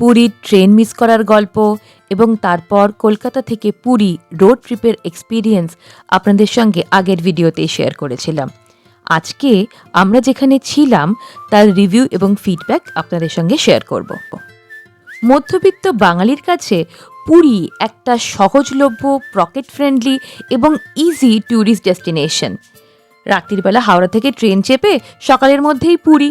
পুরীর train miss করার গল্প এবং তারপর কলকাতা থেকে পুরী রোড ট্রিপের এক্সপিরিয়েন্স আপনাদের সঙ্গে আগের ভিডিওতে শেয়ার করেছিলাম। আজকে আমরা যেখানে ছিলাম, তার রিভিউ এবং ফিডব্যাক আপনাদের সঙ্গে শেয়ার করব। মধ্যবিত্ত বাঙালির কাছে পুরী একটা সহজলভ্য পকেট ফ্রেন্ডলি এবং ইজি ট্যুরিস্ট ডেস্টিনেশন রাত্রির বেলা হাওড়া থেকে ট্রেন চেপে সকালের মধ্যেই পুরী।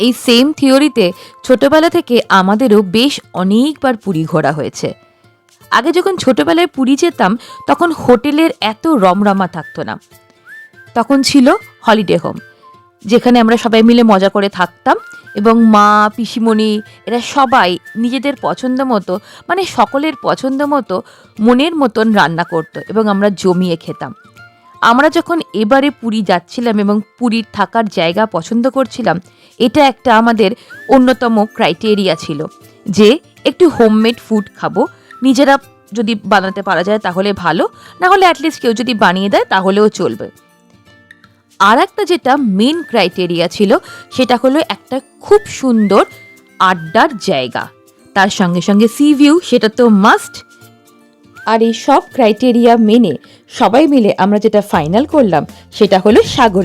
এই সেম থিওরিতে ছোটবেলা থেকে আমাদেরও বেশ অনেকবার পুরী ঘোরা হয়েছে। আগে যখন ছোটবেলায় পুরী যেতাম, তখন হোটেলের এত রমরমা থাকতো না। তখন ছিল হলিডে হোম যেখানে আমরা সবাই মিলে মজা করে থাকতাম এবং মা, পিসিমণি এরা সবাই নিজেদের পছন্দ মতো মানে সকলের পছন্দ মতো মনের মতন রান্না করতো এবং আমরা জমিয়ে খেতাম। আমরা যখন এবারে পুরী যাচ্ছিলাম এবং পুরীর থাকার জায়গা পছন্দ করছিলাম, এটা একটা আমাদের অন্যতম ক্রাইটেরিয়া ছিল যে একটু হোমমেড ফুড খাব। নিজেরা যদি বানাতে পারা যায় তাহলে ভালো, না হলে অ্যাটলিস্ট কেউ যদি বানিয়ে দেয় তাহলেও চলবে। আর একটা যেটা মেন ক্রাইটেরিয়া ছিল, সেটা হলো একটা খুব সুন্দর আড্ডার জায়গা। তার সঙ্গে সঙ্গে সি ভিউ সেটা তো মাস্ট আর এই সব ক্রাইটেরিয়া মেনে সবাই মিলে আমরা যেটা ফাইনাল করলাম, সেটা হলো সাগর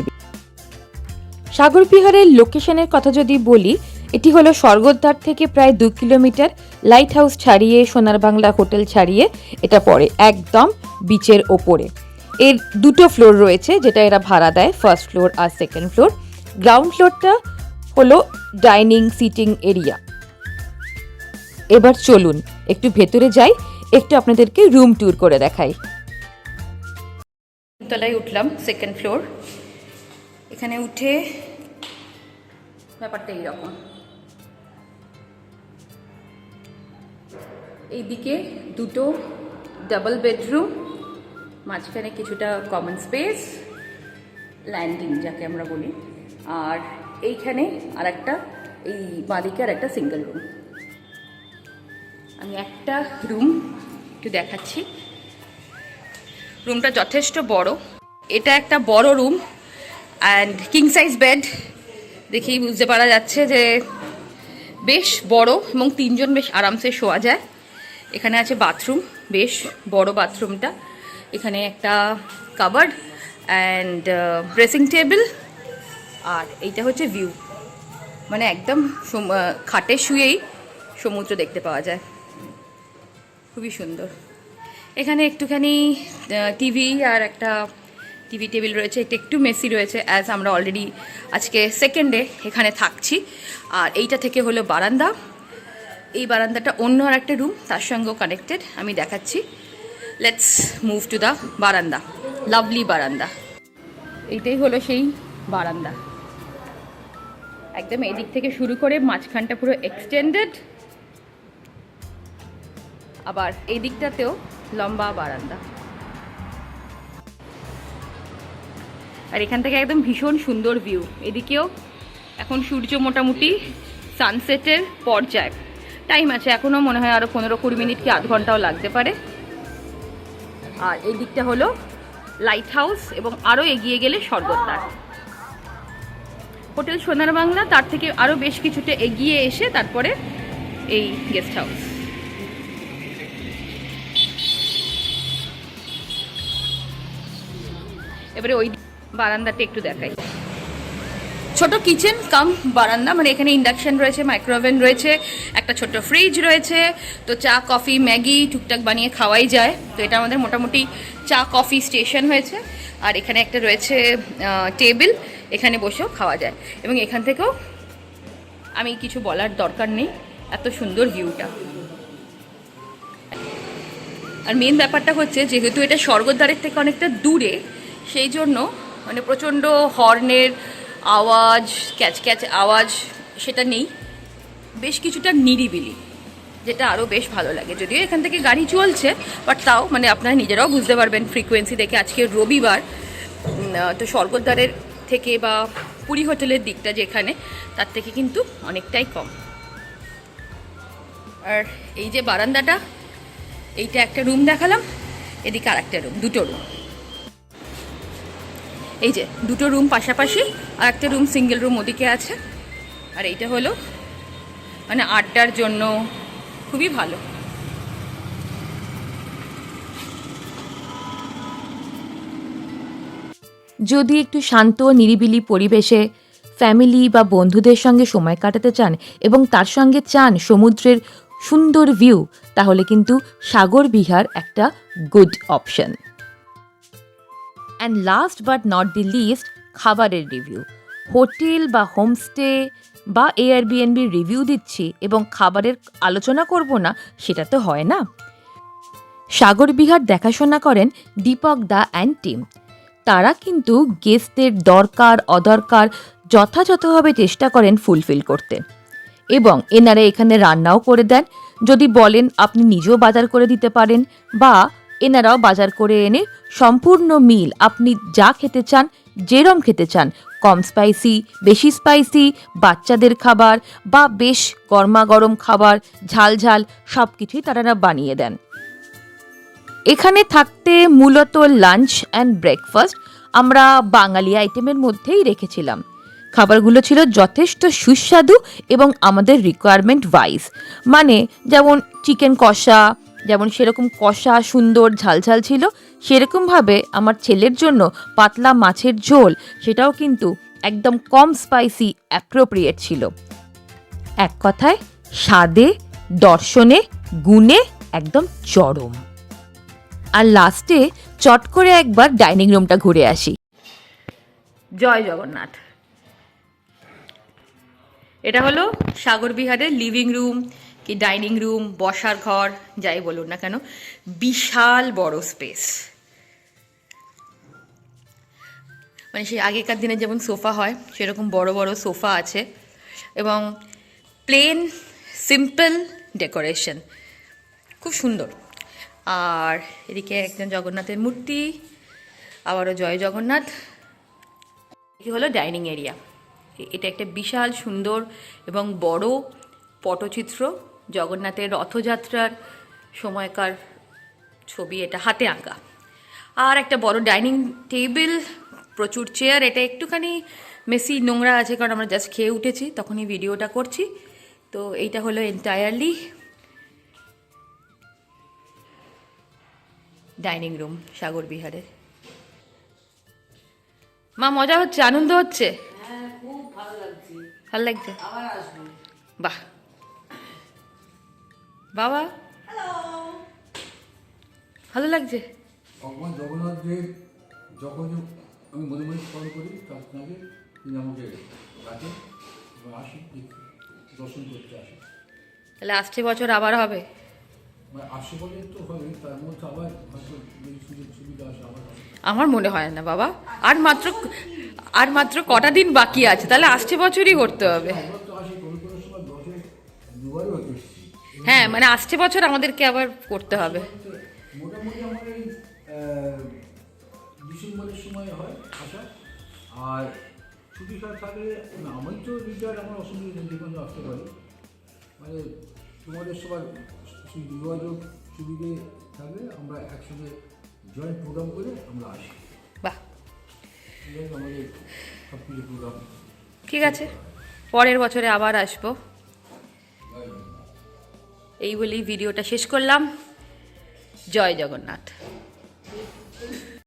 সাগর বিহারের লোকেশনের কথা যদি বলি, এটি হলো স্বর্গদ্বার থেকে প্রায় দু কিলোমিটার লাইট হাউস ছাড়িয়ে, সোনার বাংলা হোটেল ছাড়িয়ে এটা পড়ে একদম বিচের ওপরে। এর দুটো ফ্লোর রয়েছে, যেটা এরা ভাড়া দেয় ফার্স্ট ফ্লোর আর সেকেন্ড ফ্লোর গ্রাউন্ড ফ্লোরটা হলো ডাইনিং সিটিং এরিয়া এবার চলুন, একটু ভেতরে যাই একটু আপনাদেরকে রুম ট্যুর করে দেখাই। তলায় উঠলাম সেকেন্ড ফ্লোর এখানে উঠে ব্যাপারটা এইরকম। এইদিকে দুটো ডাবল বেডরুম মাঝখানে কিছুটা কমন স্পেস ল্যান্ডিং যাকে আমরা বলি। আর এইখানে আর একটা এই বাঁদিকে আর একটা সিঙ্গেল রুম আমি একটা রুম একটু দেখাচ্ছি। রুমটা যথেষ্ট বড়। এটা একটা বড় room and king size bed দেখেই বুঝতে পারা যাচ্ছে যে বেশ বড় এবং তিনজন বেশ আরামসে শোয়া যায়। এখানে আছে বাথরুম বেশ বড় বাথরুমটা এখানে একটা কাবার্ড অ্যান্ড ড্রেসিং টেবিল আর এইটা হচ্ছে ভিউ মানে একদম খাটে শুয়েই সমুদ্র দেখতে পাওয়া যায়। খুবই সুন্দর। এখানে একটুখানি টিভি আর একটা টিভি টেবিল রয়েছে। এটা একটু মেসি রয়েছে অ্যাজ আমরা অলরেডি আজকে সেকেন্ডে এখানে থাকছি। আর এইটা থেকে হলো বারান্দা। এই বারান্দাটা অন্য আর একটা রুম তার সঙ্গেও কানেক্টেড আমি দেখাচ্ছি। Let's move to the veranda lovely veranda. এইটাই হলো সেই বারান্দা। একদম এদিক থেকে শুরু করে মাঝখানটা পুরো এক্সটেন্ডেড আবার এই দিকটাতেও লম্বা বারান্দা। আর এখান থেকে একদম ভীষণ সুন্দর ভিউ এদিকেও এখন সূর্য মোটামুটি সানসেটের পর্যায়ে। টাইম আছে এখনও মনে হয় আরও পনেরো কুড়ি মিনিট কি আধ ঘন্টাও লাগতে পারে। আর এই দিকটা হলো লাইট হাউস এবং আরও এগিয়ে গেলে স্বর্গদ্বার। হোটেল সোনার বাংলা তার থেকে আরও বেশ কিছুটা এগিয়ে এসে তারপরে এই গেস্ট হাউস এবারে ওই বারান্দাটা একটু দেখাই। ছোট কিচেন, কাম, বারান্দা মানে এখানে ইন্ডাকশন রয়েছে মাইক্রোওভেন রয়েছে, একটা ছোট ফ্রিজ রয়েছে, তো চা, কফি, ম্যাগি টুকটাক বানিয়ে খাওয়াই যায়। তো এটা আমাদের মোটামুটি চা, কফি স্টেশন হয়েছে। আর এখানে একটা রয়েছে টেবিল, এখানে বসেও খাওয়া যায়। এবং এখান থেকেও আমি কিছু বলার দরকার নেই, এত সুন্দর ভিউটা। আর মেন ব্যাপারটা হচ্ছে, যেহেতু এটা স্বর্গদ্বারের থেকে অনেকটা দূরে সেই জন্য মানে প্রচণ্ড হর্নের আওয়াজ, ক্যাচ ক্যাচ আওয়াজ সেটা নেই। বেশ কিছুটা নিরিবিলি, যেটা আরও বেশ ভালো লাগে। যদিও এখান থেকে গাড়ি চলছে বাট তাও মানে আপনারা নিজেরাও বুঝতে পারবেন ফ্রিকোয়েন্সি দেখে আজকে রবিবার। তো স্বর্গদ্বারের থেকে বা পুরী হোটেলের দিকটা যেখানে, তার থেকে কিন্তু অনেকটাই কম। আর এই যে বারান্দাটা, এইটা একটা রুম দেখালাম, এদিকে আর একটা রুম দুটো রুম এই যে, দুটো রুম পাশাপাশি আর একটা রুম সিঙ্গেল রুম ওদিকে আছে। আর এইটা হলো মানে আড্ডার জন্য খুবই ভালো। যদি একটু শান্ত নিরিবিলি পরিবেশে ফ্যামিলি বা বন্ধুদের সঙ্গে সময় কাটাতে চান এবং তার সঙ্গে চান সমুদ্রের সুন্দর ভিউ তাহলে কিন্তু সাগর বিহার একটা good option and last but not the least খাবারের রিভিউ হোটেল বা হোমস্টে বা এয়ারবিএনবির রিভিউ দিচ্ছি এবং খাবারের আলোচনা করব না, সেটা তো হয় না। সাগর বিহার দেখাশোনা করেন দীপক দা অ্যান্ড টিম তারা কিন্তু গেস্টদের দরকার, অদরকার যথাযথভাবে চেষ্টা করেন ফুলফিল করতে। এবং এনারা এখানে রান্নাও করে দেন। যদি বলেন আপনি নিজেও বাজার করে দিতে পারেন বা এনারাও বাজার করে এনে সম্পূর্ণ মিল, আপনি যা খেতে চান, যেরম খেতে চান, কম স্পাইসি বেশি স্পাইসি বাচ্চাদের খাবার বা বেশ গরমা গরম খাবার ঝাল ঝাল সব কিছুই তারা বানিয়ে দেন। এখানে থাকতে মূলত লাঞ্চ অ্যান্ড ব্রেকফাস্ট আমরা বাঙালি আইটেমের মধ্যেই রেখেছিলাম। খাবারগুলো ছিল যথেষ্ট সুস্বাদু এবং আমাদের রিকোয়ারমেন্ট ওয়াইজ মানে যেমন চিকেন কষা যেমন সেরকম কষা, সুন্দর, ঝালঝাল ছিল, সেরকমভাবে আমার ছেলের জন্য পাতলা মাছের ঝোল সেটাও কিন্তু একদম কম স্পাইসি অ্যাপ্রোপ্রিয়েট ছিল। এক কথায়, স্বাদে, দর্শনে, গুণে একদম চরম। আর লাস্টে চট করে একবার ডাইনিং রুমটা ঘুরে আসি। জয় জগন্নাথ। এটা হলো সাগর বিহারের লিভিং রুম কি ডাইনিং রুম, বসার ঘর, যাই বলুন না কেন, বিশাল বড় স্পেস। মানে সেই আগেকার দিনে যেমন সোফা হয়, সেরকম বড় বড় সোফা আছে এবং প্লেন, সিম্পল ডেকোরেশন, খুব সুন্দর। আর এদিকে একজন জগন্নাথের মূর্তি, আবারও জয় জগন্নাথ। এটি হলো ডাইনিং এরিয়া। এটা একটা বিশাল, সুন্দর এবং বড় পটচিত্র। জগন্নাথের রথযাত্রার সময়কার ছবি এটা হাতে আঁকা। আর একটা বড় ডাইনিং টেবিল প্রচুর চেয়ার এটা একটুখানি মেসি নোংরা আছে কারণ আমরা জাস্ট খেয়ে উঠেছি তখনই ভিডিওটা করছি। তো এইটা হলো এন্টায়ারলি ডাইনিং রুম সাগর বিহারের। মা মজা হচ্ছে? আনন্দ হচ্ছে? ভালো লাগছে। বাহ। বাবা? ভালো লাগছে? ভগবান জগন্নাথ দেব যখন আমি মনে মনে স্মরণ করি তার সঙ্গে তিনি আমাকে আসি দর্শন করতে আসি। তাহলে আসছে বছর আবার হবে। মানে আসে বলে তো হবে তার মধ্যে আবার সুযোগ সুবিধা আসে আবার আমার মনে হয় না বাবা। আর মাত্র আর মাত্র কটা দিন বাকি আছে তাহলে আসছে বছরই করতে হবে। হ্যাঁ মানে আসছে বছর আমাদেরকে আবার করতে হবে। মোটামুটি আমার এই ডিসেম্বরের সময় হয় আসা। আর ছুটি ছাড়া থাকলে আমি তো রিটায়ার আমার অসুবিধা নেই যে কোনো আসতে পারি। মানে তোমাদের সবার যোগাযোগ সুবিধে থাকলে আমরা একসঙ্গে জয়েন্ট প্রোগ্রাম করে আমরা আসি। বাহ। আমাদের সব কিছু প্রোগ্রাম ঠিক আছে পরের বছরে আবার আসব। এই বলেই ভিডিওটা শেষ করলাম। জয় জগন্নাথ।